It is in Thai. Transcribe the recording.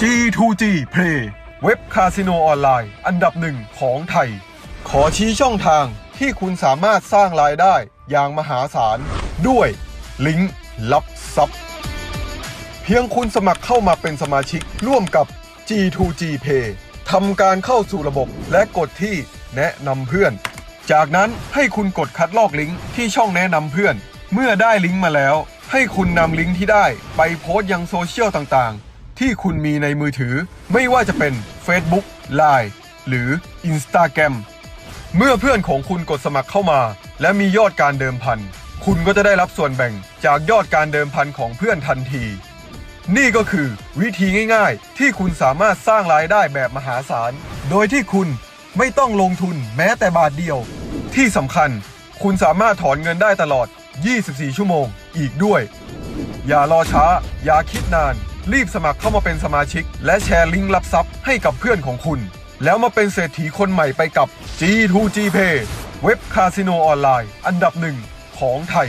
G2G Play เว็บคาสิโนออนไลน์ อันดับหนึ่งของไทย ขอชี้ช่องทางที่คุณสามารถสร้างรายได้อย่างมหาศาล ด้วยลิงก์ลับทรัพย์เพียงคุณสมัครเข้ามาเป็นสมาชิกร่วมกับ G2G Pay ทำการเข้าสู่ระบบและกดที่แนะนำเพื่อน จากนั้นให้คุณกดคัดลอกลิงก์ที่ช่องแนะนำเพื่อน เมื่อได้ลิงก์มาแล้ว ให้คุณนำลิงก์ที่ได้ไปโพสต์ยังโซเชียลต่างๆ ที่คุณมีในมือถือ ไม่ว่าจะเป็น Facebook Line หรือ Instagram เมื่อเพื่อนของคุณกดสมัครเข้ามา และมียอดการเดิมพัน คุณก็จะได้รับส่วนแบ่งจากยอดการเดิมพันของเพื่อนทันที นี่ก็คือวิธีง่ายๆ ที่คุณสามารถสร้างรายได้แบบมหาศาล โดยที่คุณไม่ต้องลงทุนแม้แต่บาทเดียว ที่สำคัญ คุณสามารถถอนเงินได้ตลอด 24 ชั่วโมง อีกด้วย อย่ารอช้า อย่าคิดนาน รีบสมัครเข้ามาเป็นสมาชิก และแชร์ลิงก์รับทรัพย์ให้กับเพื่อนของคุณ แล้วมาเป็นเศรษฐีคนใหม่ไปกับ G2G Pay เว็บคาสิโนออนไลน์ อันดับหนึ่งของไทย